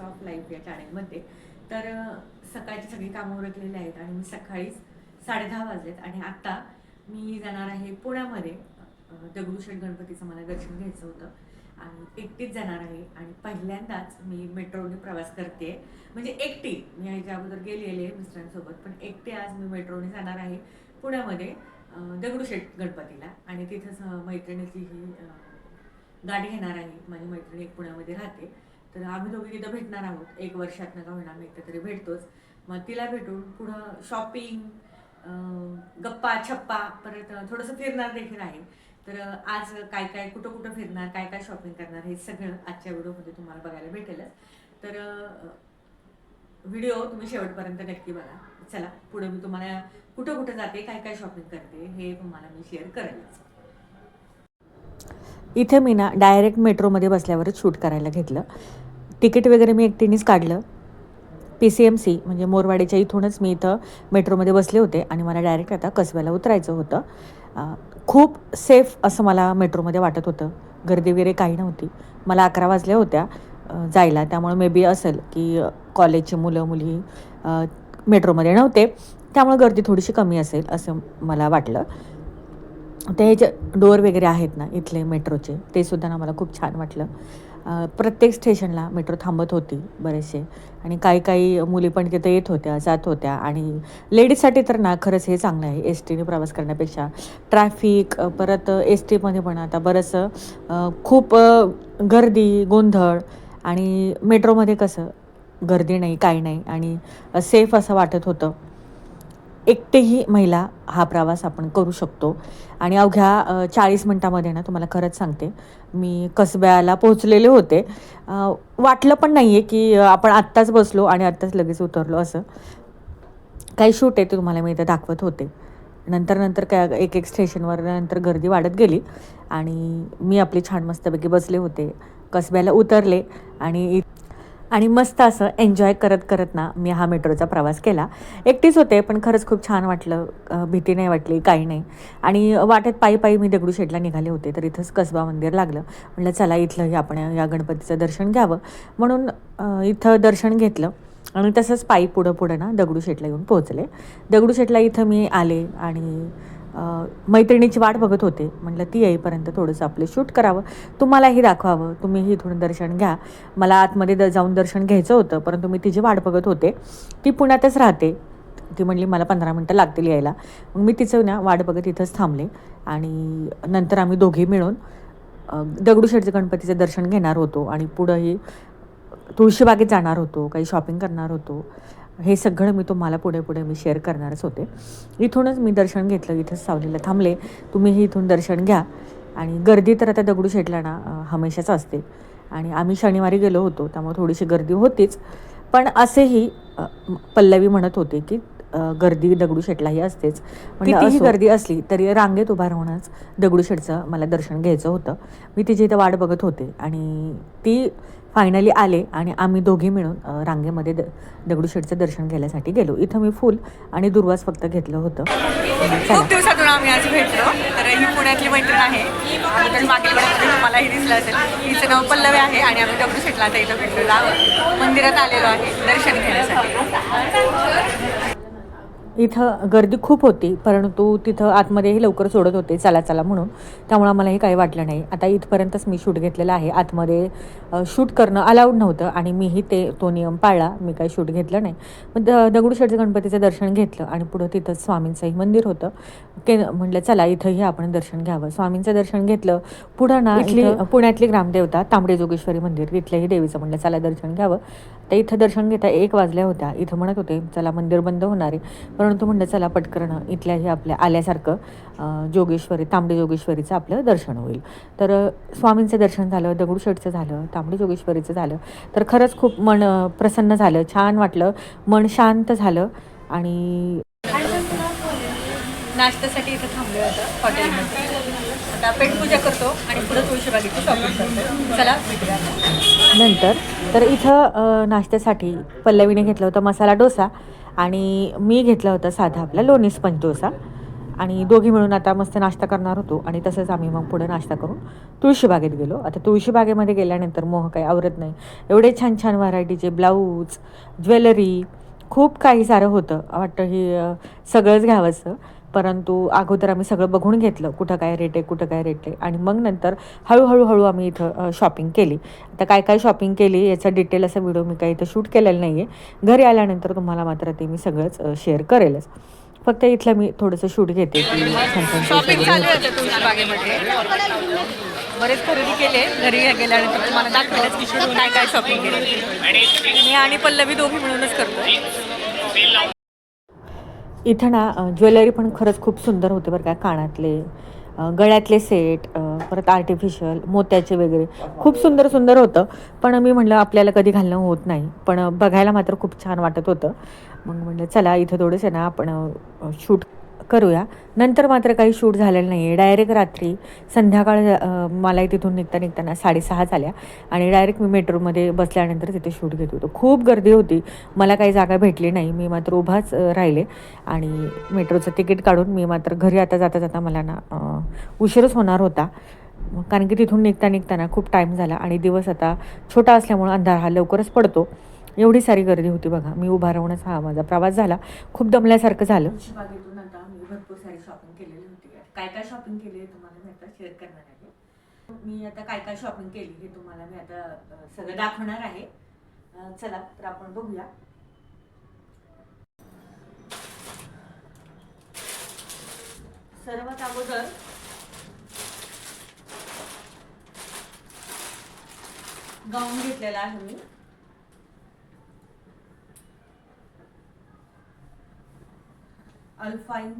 Of life या चॅनेलमध्ये तर सकाळची सगळी कामं उरकलेली आहेत आणि मी सकाळीच साडेदहा वाजलेत आणि आता मी जाणार आहे पुण्यामध्ये. दगडूशेठ गणपतीचं मला दर्शन घ्यायचं होतं आणि एकटीच जाणार आहे आणि पहिल्यांदाच मी मेट्रोने प्रवास करते. म्हणजे एकटी मी ह्याच्या अगोदर गेलेले आहे मिस्टरांसोबत पण एकटी आज मी मेट्रोने जाणार आहे पुण्यामध्ये दगडूशेठ गणपतीला. आणि तिथंच मैत्रिणीची ही गाडी घेणार आहे. माझी मैत्रिणी एक पुण्यामध्ये राहते. तर आम्ही दोघी तिथं भेटणार आहोत. एक वर्षात का होईना मी एकदा तरी भेटतोच. मग तिला भेटून पुढं शॉपिंग गप्पा छप्पा परत थोडंसं फिरणार देखील आहे. तर आज काय काय कुठं कुठं फिरणार काय काय शॉपिंग करणार हे सगळं आजच्या व्हिडिओमध्ये तुम्हाला बघायला भेटेलच. तर व्हिडिओ तुम्ही शेवटपर्यंत नक्की बघा. चला पुढे मी तुम्हाला कुठं कुठं जाते काय काय शॉपिंग करते हे तुम्हाला मी शेअर करेलच. इथे मी ना डायरेक्ट मेट्रोमध्ये बसल्यावरच शूट करायला घेतलं. तिकीट वगैरे मी एकटीनेच काढलं. पी सी एम सी म्हणजे मोरवाडीच्या इथूनच मी इथं मेट्रोमध्ये बसले होते आणि मला डायरेक्ट आता कसब्याला उतरायचं होतं. खूप सेफ असं मला मेट्रोमध्ये वाटत होतं. गर्दी वगैरे काही नव्हती. मला अकरा वाजल्या होत्या जायला. त्यामुळे मे बी असेल की कॉलेजची मुलं मुली मेट्रोमध्ये नव्हते. त्यामुळे गर्दी थोडीशी कमी असेल असं मला वाटलं. ते हे जे डोअर वगैरे आहेत ना इथले मेट्रोचे ते सुद्धा ना मला खूप छान वाटलं. प्रत्येक स्टेशनला मेट्रो थांबत होती बरेचसे आणि काही काही मुली पण तिथे येत होत्या जात होत्या आणि लेडीजसाठी तर ना खरंच हे चांगलं आहे एस टीने प्रवास करण्यापेक्षा. ट्रॅफिक परत एस टीमध्ये पण आता बरंचसं खूप गर्दी गोंधळ आणि मेट्रोमध्ये कसं गर्दी नाही काही नाही आणि सेफ असं वाटत होतं. एकटेही महिला हा प्रवास आपण करू शकतो. आणि अवघ्या चाळीस मिनटामध्ये ना तुम्हाला खरंच सांगते. मी कसब्याला पोहोचलेले होते. वाटलं पण नाही आहे की आपण आत्ताच बसलो आणि आत्ताच लगेच उतरलो असं. काही शूट आहे ते तुम्हाला मी इथं दाखवत होते. नंतर नंतर काय एक एक स्टेशनवर नंतर गर्दी वाढत गेली. आणि मी आपली छान मस्तपैकी बसले होते. कसब्याला उतरले आणि आणि मस्त असं एन्जॉय करत करत ना मी हा मेट्रोचा प्रवास केला. एकटीच होते पण खरंच खूप छान वाटलं. भीती नाही वाटली काही नाही. आणि वाटेत पायी पायी मी दगडूशेठला निघाले होते तर इथंच कसबा मंदिर लागलं. म्हटलं चला इथलं आपण या गणपतीचं दर्शन घ्यावं. म्हणून इथं दर्शन घेतलं. आणि तसंच पायी पुढं पुढं ना दगडूशेठला येऊन पोहोचले. दगडूशेठला इथं मी आले आणि मैत्रिणीची वाट बघत होते. म्हटलं ती येईपर्यंत थोडंसं आपलं शूट करावं. तुम्हालाही दाखवावं. तुम्हीही इथून दर्शन घ्या. मला आतमध्ये द जाऊन दर्शन घ्यायचं होतं परंतु मी तिची वाट बघत होते. ती पुण्यातच राहते. ती म्हणली मला पंधरा मिनटं लागतील यायला. मग मी तिचं ना वाट बघत इथंच थांबले. आणि नंतर आम्ही दोघे मिळून दगडूशेठचं गणपतीचं दर्शन घेणार होतो. आणि पुढंही तुळशीबागेत जाणार होतो. काही शॉपिंग करणार होतो. हे सगळं मी तुम्हाला पुढे पुढे मी शेअर करणारच होते. इथूनच मी दर्शन घेतलं इथंच सावलीला थांबले. तुम्हीही इथून दर्शन घ्या. आणि गर्दी तर आता दगडूशेठला ना हमेशाच असते. आणि आम्ही शनिवारी गेलो होतो त्यामुळे थोडीशी गर्दी होतीच. पण असेही पल्लवी म्हणत होते की गर्दी दगडूशेठलाही असतेच. म्हणजे कितीही गर्दी असली तरी रांगेत उभा राहूनच दगडूशेठचं मला दर्शन घ्यायचं होतं. मी तिची इथं वाट बघत होते आणि ती फायनली आले आणि आम्ही दोघी मिळून रांगेमध्ये द दगडूशेठचं दर्शन घेण्यासाठी गेलो. इथं मी फुल आणि दुर्वास फक्त घेतलं होतं. खूप दिवसातून आम्ही आज भेटलो. तर ही पुण्यातली मैत्रीण आहे. तर मागील वेळेमध्ये तुम्हालाही दिसलं असेल. हिचं नाव पल्लवी आहे आणि आम्ही दगडूशेठला आता इथं भेटलेलो आहोत. मंदिरात आलेलो आहे दर्शन घेण्यासाठी. इथं गर्दी खूप होती परंतु तिथं आतमध्येही लवकर सोडत होते चला चला म्हणून. त्यामुळं मलाही काही वाटलं नाही. आता इथपर्यंतच मी शूट घेतलेलं आहे. आतमध्ये शूट करणं अलाउड नव्हतं आणि मीही ते तो नियम पाळला. मी काही शूट घेतलं नाही. मग द दगडूशेठचं गणपतीचं दर्शन घेतलं आणि पुढं तिथं स्वामींचंही मंदिर होतं. के म्हटलं चला इथंही आपण दर्शन घ्यावं. स्वामींचं दर्शन घेतलं. पुढं ना इथली पुण्यातली ग्रामदेवता तांबडे जोगेश्वरी मंदिर तिथल्याही देवीचं म्हटलं चला दर्शन घ्यावं. तर इथं दर्शन घेता एक वाजल्या होत्या. इथं म्हणत होते चला मंदिर बंद होणार आहे. परंतु म्हणलं चला पटकन इथल्याही आपल्या आल्यासारखं जोगेश्वरी तांबडे जोगेश्वरीचं आपलं दर्शन होईल. तर स्वामींचं दर्शन झालं दगडूशेठचं झालं तांबडे जोगेश्वरीचं झालं. तर खरंच खूप मन प्रसन्न झालं छान वाटलं मन शांत झालं आणि नाश्त्यासाठी इथं थांबलो होतं हॉटेलमध्ये. आता पेटपूजा करतो आणि पुढे तुळशीबागेची शॉपिंग करतो. चला भेटूया नंतर तर इथं नाश्त्यासाठी पल्लवीने घेतला होता मसाला डोसा आणि मी घेतला होता साधा आपला लोणी स्पंज डोसा आणि दोघी मिळून आता मस्त नाश्ता करणार होतो आणि तसंच आम्ही मग पुढे नाश्ता करून तुळशीबागेत गेलो. आता तुळशीबागेमध्ये गेल्यानंतर मोह काही आवरत नाही. एवढे छान छान व्हरायटीचे ब्लाऊज ज्वेलरी खूप काही सारं होतं. वाटतं हे सगळंच घ्यावंसं. परंतु अगोदर आम्ही सगळं बघून घेतलं कुठं काय रेट आहे कुठं काय रेट आहे. आणि मग नंतर हळूहळू हळू आम्ही इथं शॉपिंग केली. आता काय काय शॉपिंग केली याचा डिटेल असा व्हिडिओ मी काही इथं शूट केलेला नाही आहे घरी आल्यानंतर तुम्हाला मात्र ते मी सगळंच शेअर करेलच. फक्त इथलं मी थोडंसं शूट घेते. शॉपिंग चालू आहे तुळशीबागेमध्ये बरेच खरेदी केले. घरी गेल्यानंतर तुम्हाला दाखवलंच की काय काय शॉपिंग केली. मी आणि पल्लवी दोघी मिळूनच करतो इथं ना ज्वेलरी पण खरंच खूप सुंदर होते बरं का कानातले गळ्यातले सेट परत आर्टिफिशियल मोत्याचे वगैरे. खूप सुंदर सुंदर होतं. पण मी म्हटलं आपल्याला कधी घालणं होत नाही. पण बघायला मात्र खूप छान वाटत होतं. मग म्हटलं चला इथं थोडंसं आहे ना आपण शूट करूया. नंतर मात्र काही शूट झालेलं नाही आहे डायरेक्ट रात्री संध्याकाळ मला तिथून निघता निघताना साडेसहा झाल्या. आणि डायरेक्ट मी मेट्रोमध्ये बसल्यानंतर तिथे शूट घेत होतो. खूप गर्दी होती. मला काही जागा भेटली नाही. मी मात्र उभाच राहिले. आणि मेट्रोचं तिकीट काढून मी मात्र घरी आता जाता जाता मला ना उशीरच होणार होता. कारण की तिथून निघता निघताना खूप टाईम झाला. आणि दिवस आता छोटा असल्यामुळं अंधार हा लवकरच पडतो. एवढी सारी गर्दी होती बघा. मी उभा राहूनच हा माझा प्रवास झाला. खूप दमल्यासारखं झालं तुळशीबागेतून आता मी भरपूर सारी शॉपिंग केलेली होती काय काय शॉपिंग केली आहे तुम्हाला मी आता शेअर करणार आहे. मी आता काय काय शॉपिंग केली हे तुम्हाला मी आता सगळं दाखवणार आहे. चला तर आपण बघूया. सर्वात अगोदर गाऊन घेतलेला आहे मी. अल्फाईन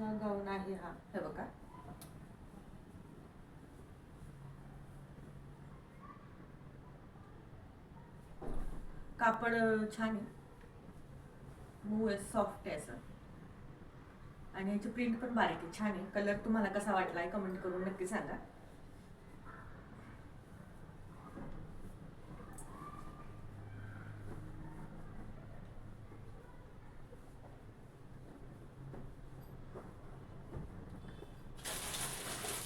चा गाऊन आहे हा. हे बघा. कापड छान आहे. मूव आहे सॉफ्ट आहे असं. आणि ह्याची प्रिंट पण बारीक आहे छान आहे. कलर तुम्हाला कसा वाटलाय कमेंट करून नक्की सांगा.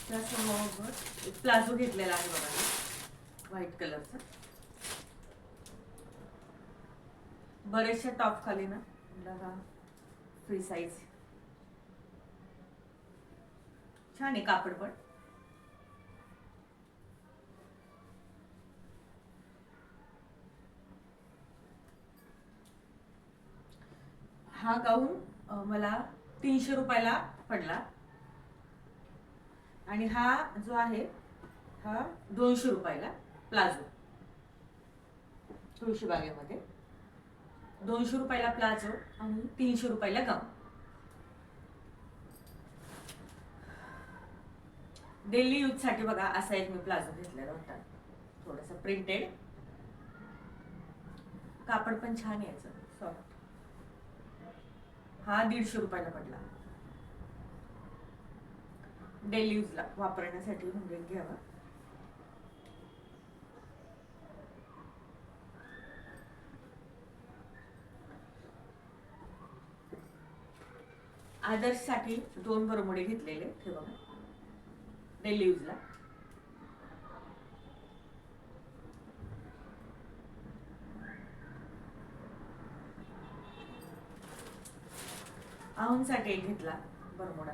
त्यासमोर एक प्लाझो घेतलेला आहे बघा. व्हाईट कलरचा बरेचसे टॉप खाली ना. बघा. फ्री साईज छान आहे कापड पण. हा गाऊन मला तीनशे रुपयाला पडला. आणि हा जो आहे हा दोनशे रुपयाला प्लाझो. तुळशीबागेमध्ये दोनशे रुपयाला प्लाझो आणि तीनशे रुपयाला गाऊन डेली यूजसाठी बघा असा एक मी प्लाझो घेतलेला होता. थोडासा प्रिंटेड कापड पण छान यायचं. सॉफ्ट हा दीडशे रुपयाला पडला. डेली यूजला वापरण्यासाठी म्हणजे घ्यावा. आदर्शसाठी दोन बरमोडे घेतलेले हे बघा. डेली यूजला आहूनसाठी एक घेतला बरमोडा.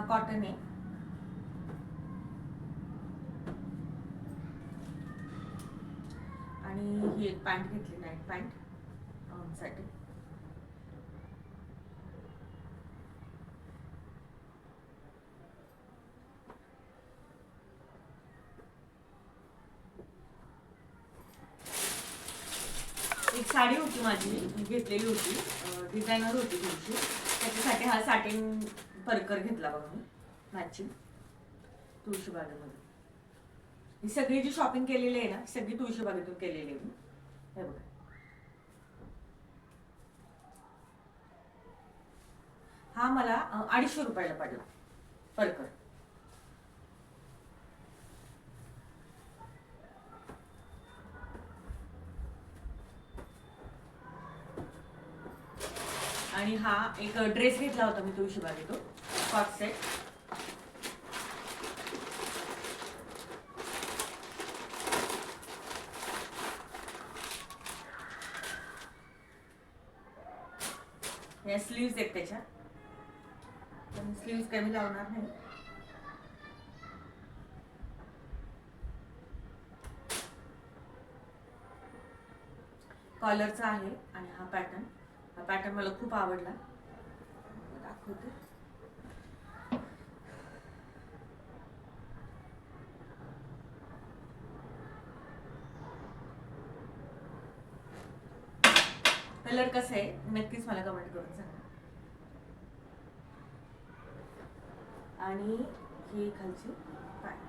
हा कॉटन आहे. आणि ही एक पॅन्ट घेतली नाईट पॅन्टसाठी एक साडी होती माझी घेतलेली होती डिझायनर होती तुमची. त्याच्यासाठी हा साटिन परकर घेतला बघा मी. मॅचिंग तुळशीबागेमध्ये ही सगळी जी शॉपिंग केलेली आहे ना सगळी तुळशीबागेतून केलेली आहे मी. हे बघा. हा मला अडीचशे रुपयाला पडला. परकर. आणि हा एक ड्रेस घेतला होता मी तुळशीबागेतून कॉट सेट या स्लीव्ज आहेत त्याच्या. पण स्लीव्ज कमी मी लावणार नाही. कॉलरचा आहे आणि हा पॅटर्न हा पॅटर्न मला खूप आवडला. दाखवते. कलर कसं आहे नक्कीच मला कमेंट करून सांगा. आणि ही खालची पॅन्ट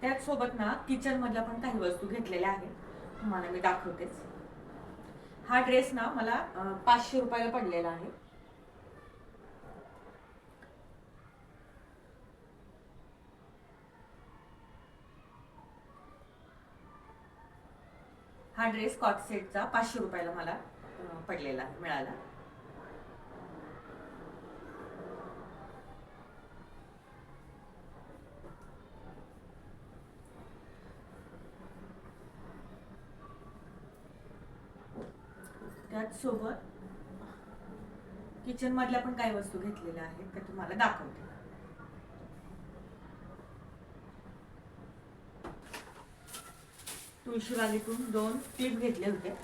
त्याच सोबत ना किचन मधल्या पण काही वस्तू घेतलेल्या आहेत. तुम्हाला मी दाखवतेच. हा ड्रेस ना मला पाचशे रुपयाला पडलेला आहे. हा ड्रेस कॉट सेटचा पाचशे रुपयाला मला पडलेला मिळाला. त्याचसोबत सोबत किचन मधल्या पण काही वस्तू घेतलेल्या आहेत त्या तुम्हाला दाखवते. तुळशीबागेतून दोन क्लिप घेतले होते.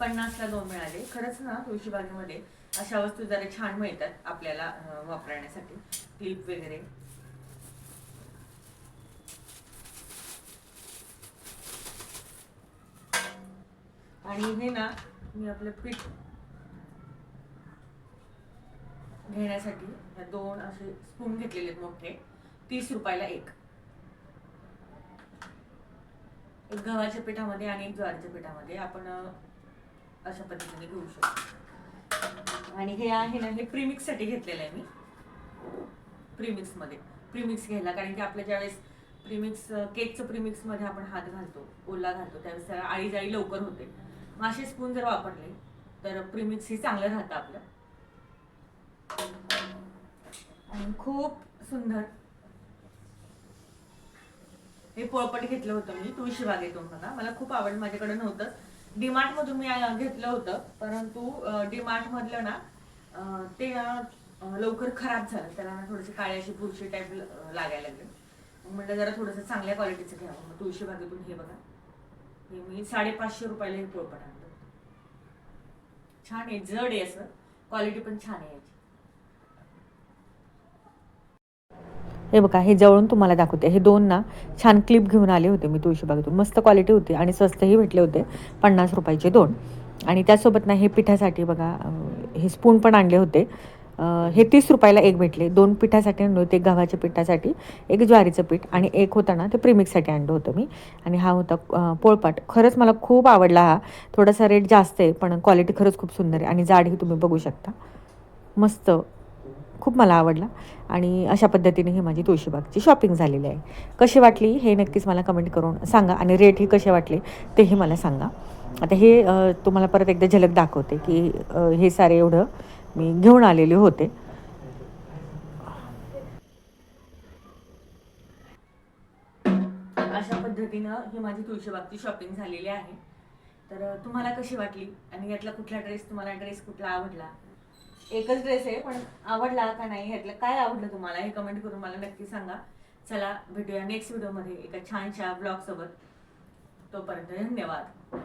पन्नासला दोन मिळाले. खरंच ना तुळशीबागेमध्ये अशा वस्तू जरा छान मिळतात आपल्याला वापरण्यासाठी. क्लिप वगैरे. आणि हे ना मी आपलं पीठ घेण्यासाठी ह्या दोन असे स्पून घेतलेले आहेत मोठे. तीस रुपयाला एक. एक गव्हाच्या पिठामध्ये आणि एक ज्वारीच्या पिठामध्ये आपण अशा पद्धतीने घेऊ शकतो. आणि हे आहे ना हे प्रीमिक्ससाठी घेतलेलं आहे मी. प्रीमिक्समध्ये प्रीमिक्स घ्यायला कारण की आपल्या ज्यावेळेस प्रीमिक्स केकचं प्रीमिक्समध्ये आपण हात घालतो ओला घालतो त्यावेळेस त्याला आळी जाळी लवकर होते. मग असे स्पून जर वापरले तर प्रीमिक्स हे चांगलं राहतं आपलं. आणि खूप सुंदर. हे पोळपट घेतलं होतं मी तुळशीबागेतून बघा. मला खूप आवड माझ्याकडे नव्हतं. डीमार्ट मधून मी घेतलं होतं परंतु डीमार्ट मधलं ना ते लवकर खराब झालं. त्याला ना थोडेसे काळे अशी बुरशी टाईप लागायला लागले. मग म्हटलं जरा थोडंसं चांगल्या क्वालिटीचं घ्यावं मग तुळशीबागेतून हे बघा. हे मी साडेपाचशे रुपयाला हे पोळपट आणलं छान आहे जड आहे असं. क्वालिटी पण छान आहे याची. हे बघा हे जवळून तुम्हाला दाखवते. हे दोन ना छान क्लिप घेऊन आले होते मी तुळशीबागेतून मस्त क्वालिटी होती आणि स्वस्तही भेटले होते पन्नास रुपयाचे दोन. आणि त्यासोबत ना हे पिठासाठी बघा हे स्पून पण आणले होते. हे तीस रुपयाला एक भेटले. दोन पिठासाठी आणले होते एक गव्हाच्या पिठासाठी एक ज्वारीचं पीठ आणि एक होता ना ते प्रिमिक्ससाठी आणलं होतं मी. आणि हा होता पोळपाट. खरंच मला खूप आवडला हा. थोडासा रेट जास्त आहे पण क्वालिटी खरंच खूप सुंदर आहे. आणि जाडही तुम्ही बघू शकता. मस्त. खूप मला आवडला. आणि अशा पद्धतीने ही माझी तुळशीबागची शॉपिंग झालेली आहे. कशी वाटली हे नक्कीच मला कमेंट करून सांगा. आणि रेटही कसे वाटले तेही मला सांगा. आता हे तुम्हाला परत एकदा झलक दाखवते की हे सारे एवढं मी घेऊन आलेले होते. अशा पद्धतीनं ही माझी तुळशीबागची शॉपिंग झालेली आहे. तर तुम्हाला कशी वाटली? आणि यातला कुठला ड्रेस तुम्हाला ड्रेस कुठला आवडला? एकच ड्रेस आहे पण आवडला का नाही ह्यातलं काय आवडलं तुम्हाला? हे कमेंट करून मला नक्की सांगा. चला भेटूया नेक्स्ट व्हिडिओमध्ये एका छानशा ब्लॉगसोबत तोपर्यंत धन्यवाद.